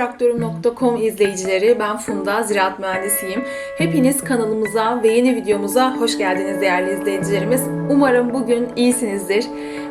Traktörüm.com izleyicileri, ben Funda, ziraat mühendisiyim. Hepiniz kanalımıza ve yeni videomuza hoş geldiniz değerli izleyicilerimiz. Umarım bugün iyisinizdir.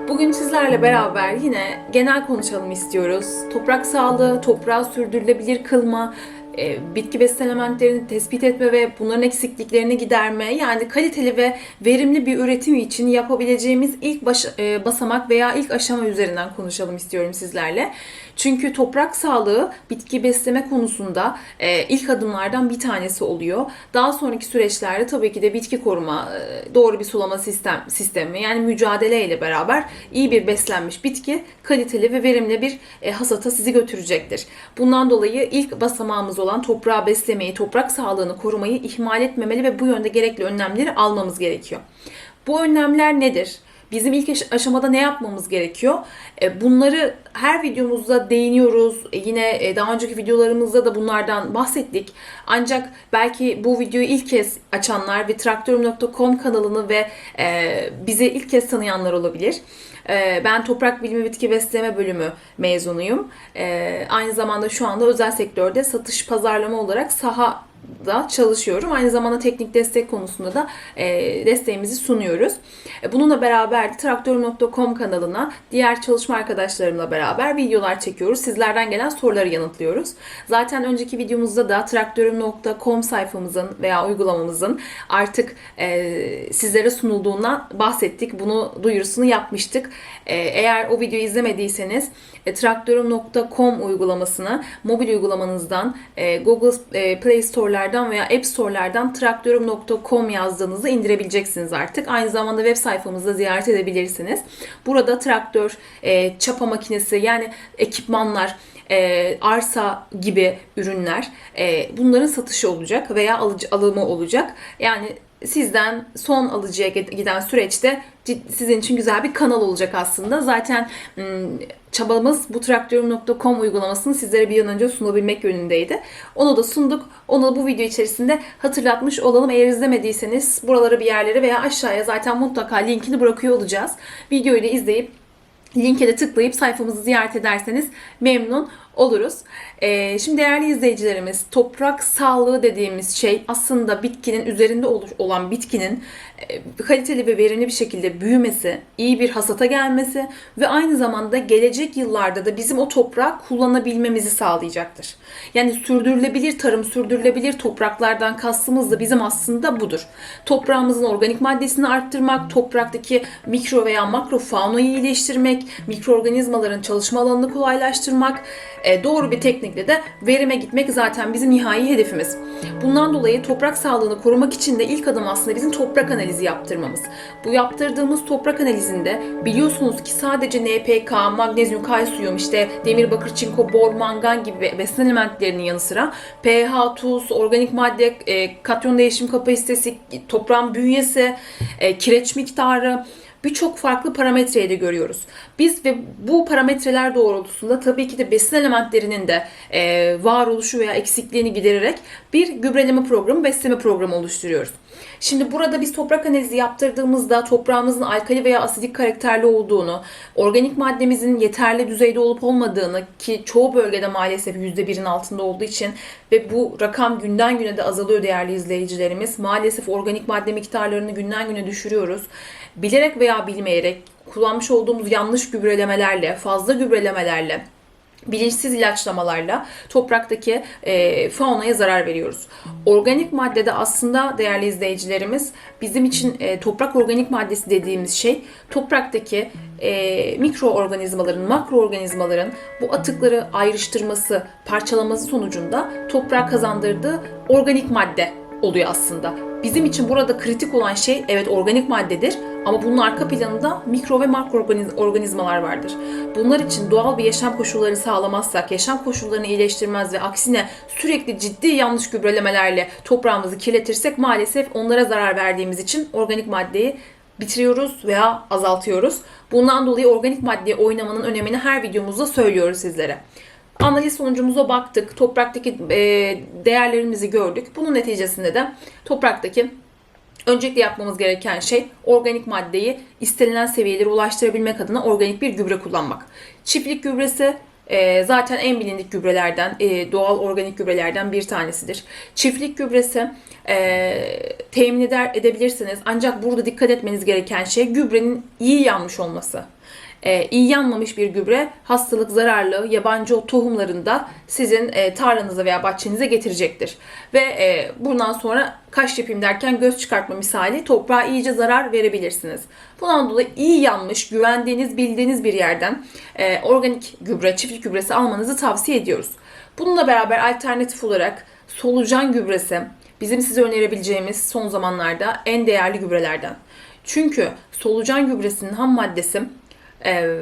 Bugün sizlerle beraber yine genel konuşalım istiyoruz. Toprak sağlığı, toprağı sürdürülebilir kılma, e, bitki besin elementlerini tespit etme ve bunların eksikliklerini giderme yani kaliteli ve verimli bir üretim için yapabileceğimiz ilk baş- e, basamak veya ilk aşama üzerinden konuşalım istiyorum sizlerle. Çünkü toprak sağlığı bitki besleme konusunda e, ilk adımlardan bir tanesi oluyor. Daha sonraki süreçlerde tabii ki de bitki koruma, e, doğru bir sulama sistem sistemi yani mücadele ile beraber iyi bir beslenmiş bitki kaliteli ve verimli bir e, hasata sizi götürecektir. Bundan dolayı ilk basamağımız olan toprağı beslemeyi, toprak sağlığını korumayı ihmal etmemeli ve bu yönde gerekli önlemleri almamız gerekiyor. Bu önlemler nedir? Bizim ilk aş- aşamada ne yapmamız gerekiyor? E, Bunları her videomuzda değiniyoruz. E, Yine e, daha önceki videolarımızda da bunlardan bahsettik. Ancak belki bu videoyu ilk kez açanlar ve traktörüm.com kanalını ve bizi ilk kez tanıyanlar olabilir. Ben Toprak Bilimi Bitki Besleme bölümü mezunuyum. Aynı zamanda şu anda özel sektörde satış pazarlama olarak saha da çalışıyorum. Aynı zamanda teknik destek konusunda da e, desteğimizi sunuyoruz. E, bununla beraber traktörüm.com kanalına diğer çalışma arkadaşlarımla beraber videolar çekiyoruz. Sizlerden gelen soruları yanıtlıyoruz. Zaten önceki videomuzda da traktörüm.com sayfamızın veya uygulamamızın artık e, sizlere sunulduğuna bahsettik. Bunu duyurusunu yapmıştık. E, eğer o videoyu izlemediyseniz e, traktörüm.com uygulamasını mobil uygulamanızdan e, Google e, Play Store'lardan veya App Store'lardan traktörüm.com yazdığınızda indirebileceksiniz artık. Aynı zamanda web sayfamızda ziyaret edebilirsiniz. Burada traktör, e, çapa makinesi yani ekipmanlar, e, arsa gibi ürünler e, bunların satışı olacak veya alıcı alımı olacak. Yani sizden son alıcıya giden süreçte sizin için güzel bir kanal olacak aslında. Zaten çabamız bu traktörüm.com uygulamasını sizlere bir an önce sunabilmek yönündeydi. Onu da sunduk. Onu da bu video içerisinde hatırlatmış olalım. Eğer izlemediyseniz buralara bir yerlere veya aşağıya zaten mutlaka linkini bırakıyor olacağız. Videoyu da izleyip linke de tıklayıp sayfamızı ziyaret ederseniz memnun oluruz. Ee, şimdi değerli izleyicilerimiz toprak sağlığı dediğimiz şey aslında bitkinin üzerinde olan bitkinin e, kaliteli ve verimli bir şekilde büyümesi, iyi bir hasata gelmesi ve aynı zamanda gelecek yıllarda da bizim o toprağı kullanabilmemizi sağlayacaktır. Yani sürdürülebilir tarım, sürdürülebilir topraklardan kastımız da bizim aslında budur. Toprağımızın organik maddesini arttırmak, topraktaki mikro veya makro faunayı iyileştirmek, mikroorganizmaların çalışma alanını kolaylaştırmak, e, doğru bir teknikle de verime gitmek zaten bizim nihai hedefimiz. Bundan dolayı toprak sağlığını korumak için de ilk adım aslında bizim toprak analizi yaptırmamız. Bu yaptırdığımız toprak analizinde biliyorsunuz ki sadece NPK, magnezyum, kalsiyum, işte demir, bakır, çinko, bor, mangan gibi besin elementlerinin yanı sıra pH, tuz, organik madde, e, katyon değişim kapasitesi, toprağın bünyesi, e, kireç miktarı, birçok farklı parametreyi de görüyoruz. Biz ve bu parametreler doğrultusunda tabii ki de besin elementlerinin de e, varoluşu veya eksikliğini gidererek bir gübreleme programı, besleme programı oluşturuyoruz. Şimdi burada biz toprak analizi yaptırdığımızda toprağımızın alkali veya asidik karakterli olduğunu, organik maddemizin yeterli düzeyde olup olmadığını ki çoğu bölgede maalesef %1'in altında olduğu için ve bu rakam günden güne de azalıyor değerli izleyicilerimiz. Maalesef organik madde miktarlarını günden güne düşürüyoruz. Bilerek veya bilmeyerek kullanmış olduğumuz yanlış gübrelemelerle, fazla gübrelemelerle bilinçsiz ilaçlamalarla topraktaki e, faunaya zarar veriyoruz. Organik maddede aslında değerli izleyicilerimiz bizim için e, toprak organik maddesi dediğimiz şey topraktaki e, mikroorganizmaların, makroorganizmaların bu atıkları ayrıştırması, parçalaması sonucunda toprağa kazandırdığı organik madde oluyor aslında. Bizim için burada kritik olan şey evet organik maddedir ama bunun arka planında mikro ve makro organiz- organizmalar vardır. Bunlar için doğal bir yaşam koşulları sağlamazsak, yaşam koşullarını iyileştirmez ve aksine sürekli ciddi yanlış gübrelemelerle toprağımızı kirletirsek maalesef onlara zarar verdiğimiz için organik maddeyi bitiriyoruz veya azaltıyoruz. Bundan dolayı organik maddeye oynamanın önemini her videomuzda söylüyoruz sizlere. Analiz sonucumuza baktık. Topraktaki e, değerlerimizi gördük. Bunun neticesinde de topraktaki Öncelikle yapmamız gereken şey organik maddeyi istenilen seviyelere ulaştırabilmek adına organik bir gübre kullanmak. Çiftlik gübresi e, zaten en bilindik gübrelerden, e, doğal organik gübrelerden bir tanesidir. Çiftlik gübresi e, temin eder edebilirsiniz. Ancak burada dikkat etmeniz gereken şey gübrenin iyi yanmış olması. E, iyi yanmamış bir gübre hastalık, zararlı, yabancı ot tohumlarında sizin e, tarlanıza veya bahçenize getirecektir. Ve e, bundan sonra kaş yapayım derken göz çıkartma misali toprağa iyice zarar verebilirsiniz. Bundan dolayı iyi yanmış, güvendiğiniz, bildiğiniz bir yerden e, organik gübre, çiftlik gübresi almanızı tavsiye ediyoruz. Bununla beraber alternatif olarak solucan gübresi bizim size önerebileceğimiz son zamanlarda en değerli gübrelerden. Çünkü solucan gübresinin ham maddesi e,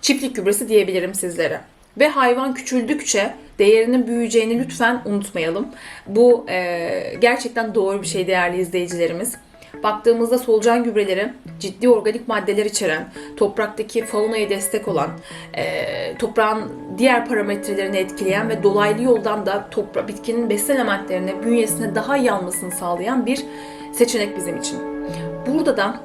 çiftlik gübresi diyebilirim sizlere. Ve hayvan küçüldükçe değerinin büyüyeceğini lütfen unutmayalım. Bu e, gerçekten doğru bir şey değerli izleyicilerimiz. Baktığımızda solucan gübreleri ciddi organik maddeler içeren, topraktaki faunaya destek olan, e, toprağın diğer parametrelerini etkileyen ve dolaylı yoldan da topra bitkinin besin elementlerine, bünyesine daha iyi almasını sağlayan bir seçenek bizim için. Burada da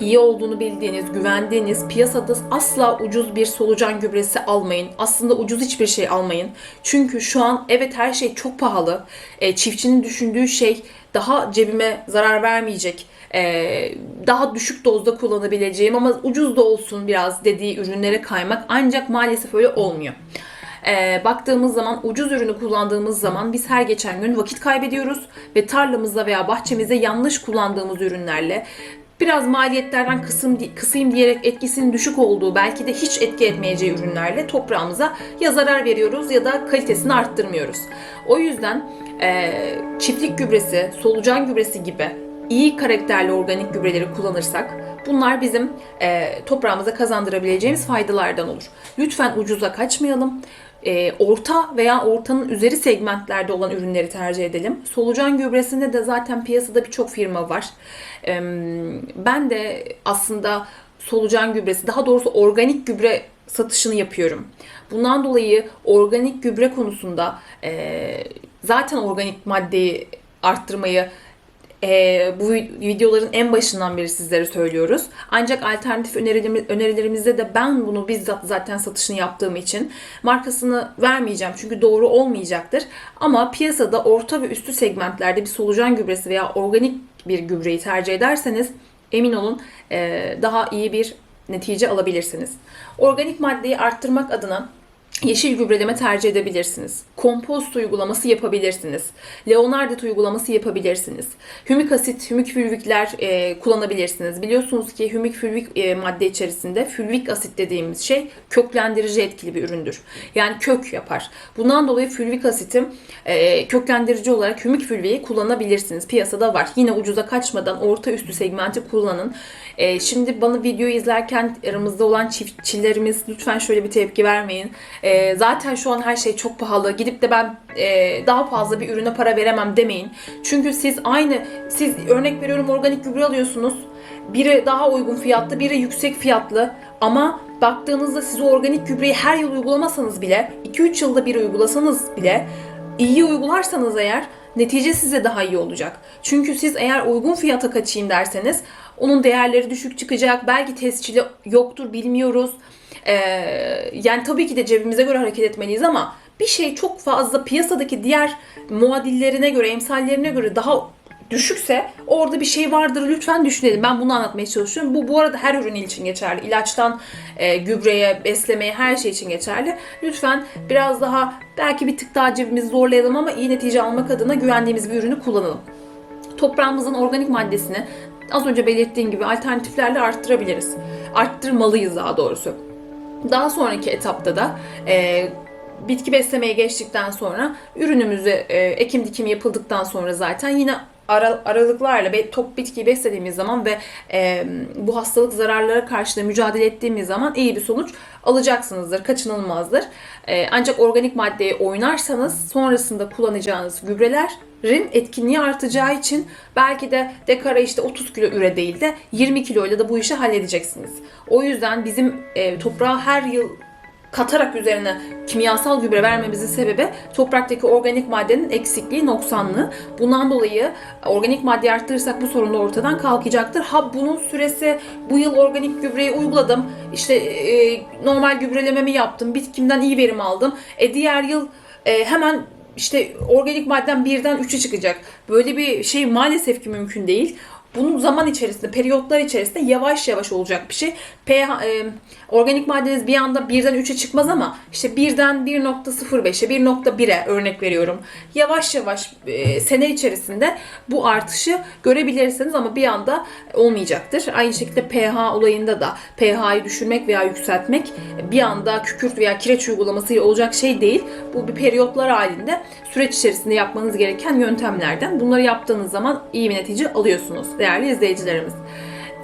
iyi olduğunu bildiğiniz, güvendiğiniz, piyasada asla ucuz bir solucan gübresi almayın. Aslında ucuz hiçbir şey almayın. Çünkü şu an evet her şey çok pahalı. E, çiftçinin düşündüğü şey daha cebime zarar vermeyecek, e, daha düşük dozda kullanabileceğim ama ucuz da olsun biraz dediği ürünlere kaymak ancak maalesef öyle olmuyor. E, baktığımız zaman ucuz ürünü kullandığımız zaman biz her geçen gün vakit kaybediyoruz ve tarlamızda veya bahçemizde yanlış kullandığımız ürünlerle biraz maliyetlerden kısım, kısayım diyerek etkisinin düşük olduğu belki de hiç etki etmeyeceği ürünlerle toprağımıza ya zarar veriyoruz ya da kalitesini arttırmıyoruz. O yüzden e, çiftlik gübresi, solucan gübresi gibi iyi karakterli organik gübreleri kullanırsak bunlar bizim e, toprağımıza kazandırabileceğimiz faydalardan olur. Lütfen ucuza kaçmayalım. E, orta veya ortanın üzeri segmentlerde olan ürünleri tercih edelim. Solucan gübresinde de zaten piyasada birçok firma var. E, ben de aslında solucan gübresi, daha doğrusu organik gübre satışını yapıyorum. Bundan dolayı organik gübre konusunda e, zaten organik maddeyi arttırmayı e, bu videoların en başından beri sizlere söylüyoruz. Ancak alternatif önerilerimiz, önerilerimizde de ben bunu bizzat zaten satışını yaptığım için markasını vermeyeceğim. Çünkü doğru olmayacaktır. Ama piyasada orta ve üstü segmentlerde bir solucan gübresi veya organik bir gübreyi tercih ederseniz emin olun e, daha iyi bir netice alabilirsiniz. Organik maddeyi arttırmak adına Yeşil gübreleme tercih edebilirsiniz. Kompost uygulaması yapabilirsiniz. Leonardit uygulaması yapabilirsiniz. Hümik asit, hümik fülvikler e, kullanabilirsiniz. Biliyorsunuz ki hümik fülvik e, madde içerisinde fülvik asit dediğimiz şey köklendirici etkili bir üründür. Yani kök yapar. Bundan dolayı fülvik asitim e, köklendirici olarak hümik fülviyi kullanabilirsiniz. Piyasada var. Yine ucuza kaçmadan orta üstü segmenti kullanın. E, şimdi bana videoyu izlerken aramızda olan çiftçilerimiz lütfen şöyle bir tepki vermeyin. E, zaten şu an her şey çok pahalı. Gidip de ben e, daha fazla bir ürüne para veremem demeyin. Çünkü siz aynı, siz örnek veriyorum organik gübre alıyorsunuz. Biri daha uygun fiyatlı, biri yüksek fiyatlı. Ama baktığınızda siz organik gübreyi her yıl uygulamasanız bile, 2-3 yılda bir uygulasanız bile iyi uygularsanız eğer netice size daha iyi olacak. Çünkü siz eğer uygun fiyata kaçayım derseniz onun değerleri düşük çıkacak. Belki tescili yoktur bilmiyoruz. Ee, yani tabii ki de cebimize göre hareket etmeliyiz ama bir şey çok fazla piyasadaki diğer muadillerine göre, emsallerine göre daha düşükse orada bir şey vardır lütfen düşünelim. Ben bunu anlatmaya çalışıyorum. Bu bu arada her ürün için geçerli. İlaçtan e, gübreye, beslemeye her şey için geçerli. Lütfen biraz daha belki bir tık daha cebimizi zorlayalım ama iyi netice almak adına güvendiğimiz bir ürünü kullanalım. Toprağımızın organik maddesini az önce belirttiğim gibi alternatiflerle arttırabiliriz. Arttırmalıyız daha doğrusu. Daha sonraki etapta da e, bitki beslemeye geçtikten sonra ürünümüzü e, ekim dikim yapıldıktan sonra zaten yine ara, aralıklarla top bitkiyi beslediğimiz zaman ve e, bu hastalık zararlara karşı da mücadele ettiğimiz zaman iyi bir sonuç alacaksınızdır, kaçınılmazdır. E, ancak organik maddeyi oynarsanız sonrasında kullanacağınız gübrelerin etkinliği artacağı için belki de dekara işte 30 kilo üre değil de 20 kiloyla da bu işi halledeceksiniz. O yüzden bizim e, toprağa her yıl katarak üzerine kimyasal gübre vermemizin sebebi topraktaki organik maddenin eksikliği, noksanlığı. Bundan dolayı organik madde arttırırsak bu sorun da ortadan kalkacaktır. Ha bunun süresi bu yıl organik gübreyi uyguladım. İşte e, normal gübrelememi yaptım. Bitkimden iyi verim aldım. E diğer yıl e, hemen işte organik madden birden 3'e çıkacak. Böyle bir şey maalesef ki mümkün değil. Bunun zaman içerisinde, periyotlar içerisinde yavaş yavaş olacak bir şey. pH, e, organik maddeniz bir anda birden 3'e çıkmaz ama işte birden 1.05'e, 1.1'e örnek veriyorum. Yavaş yavaş e, sene içerisinde bu artışı görebilirsiniz ama bir anda olmayacaktır. Aynı şekilde pH olayında da pH'yi düşürmek veya yükseltmek bir anda kükürt veya kireç uygulamasıyla olacak şey değil. Bu bir periyotlar halinde süreç içerisinde yapmanız gereken yöntemlerden. Bunları yaptığınız zaman iyi bir netice alıyorsunuz değerli izleyicilerimiz.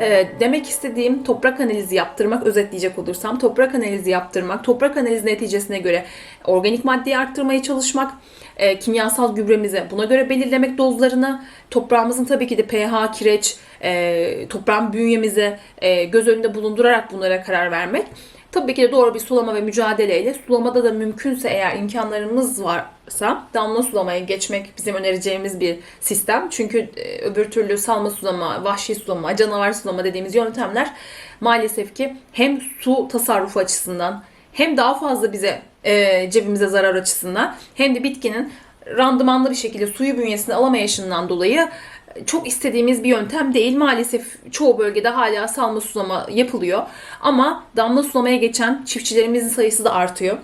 Ee, demek istediğim toprak analizi yaptırmak, özetleyecek olursam toprak analizi yaptırmak, toprak analizi neticesine göre organik maddeyi arttırmaya çalışmak, e, kimyasal gübremizi buna göre belirlemek dozlarını, toprağımızın tabii ki de pH, kireç, e, toprağın bünyemizi e, göz önünde bulundurarak bunlara karar vermek. Tabii ki de doğru bir sulama ve mücadeleyle sulamada da mümkünse eğer imkanlarımız varsa damla sulamaya geçmek bizim önereceğimiz bir sistem. Çünkü e, öbür türlü salma sulama, vahşi sulama, canavar sulama dediğimiz yöntemler maalesef ki hem su tasarrufu açısından hem daha fazla bize e, cebimize zarar açısından hem de bitkinin randımanlı bir şekilde suyu bünyesine alamayışından dolayı çok istediğimiz bir yöntem değil. Maalesef çoğu bölgede hala salma sulama yapılıyor. Ama damla sulamaya geçen çiftçilerimizin sayısı da artıyor.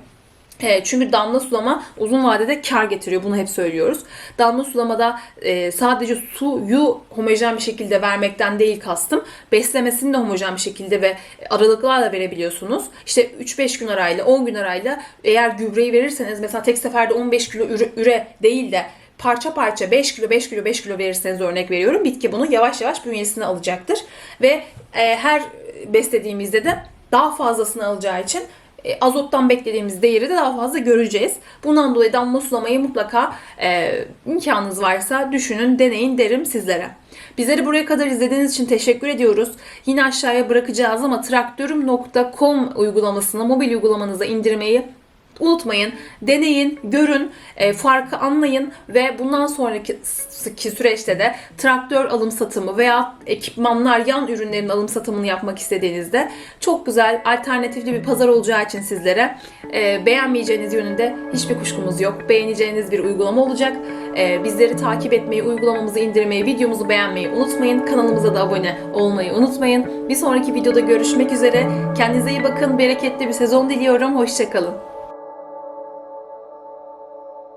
E, Çünkü damla sulama uzun vadede kar getiriyor. Bunu hep söylüyoruz. Damla sulamada e, sadece suyu homojen bir şekilde vermekten değil kastım. Beslemesini de homojen bir şekilde ve aralıklarla verebiliyorsunuz. İşte 3-5 gün arayla, 10 gün arayla eğer gübreyi verirseniz mesela tek seferde 15 kilo üre, üre değil de parça parça 5 kilo 5 kilo 5 kilo verirseniz örnek veriyorum bitki bunu yavaş yavaş bünyesine alacaktır. Ve e, her beslediğimizde de daha fazlasını alacağı için e, azottan beklediğimiz değeri de daha fazla göreceğiz. Bundan dolayı damla sulamayı mutlaka e, imkanınız varsa düşünün, deneyin derim sizlere. Bizleri buraya kadar izlediğiniz için teşekkür ediyoruz. Yine aşağıya bırakacağız ama traktörüm.com uygulamasını mobil uygulamanıza indirmeyi Unutmayın, deneyin, görün, e, farkı anlayın ve bundan sonraki süreçte de traktör alım satımı veya ekipmanlar, yan ürünlerin alım satımını yapmak istediğinizde çok güzel, alternatifli bir pazar olacağı için sizlere e, beğenmeyeceğiniz yönünde hiçbir kuşkumuz yok. Beğeneceğiniz bir uygulama olacak. E, bizleri takip etmeyi, uygulamamızı indirmeyi, videomuzu beğenmeyi unutmayın. Kanalımıza da abone olmayı unutmayın. Bir sonraki videoda görüşmek üzere. Kendinize iyi bakın. Bereketli bir sezon diliyorum. Hoşçakalın.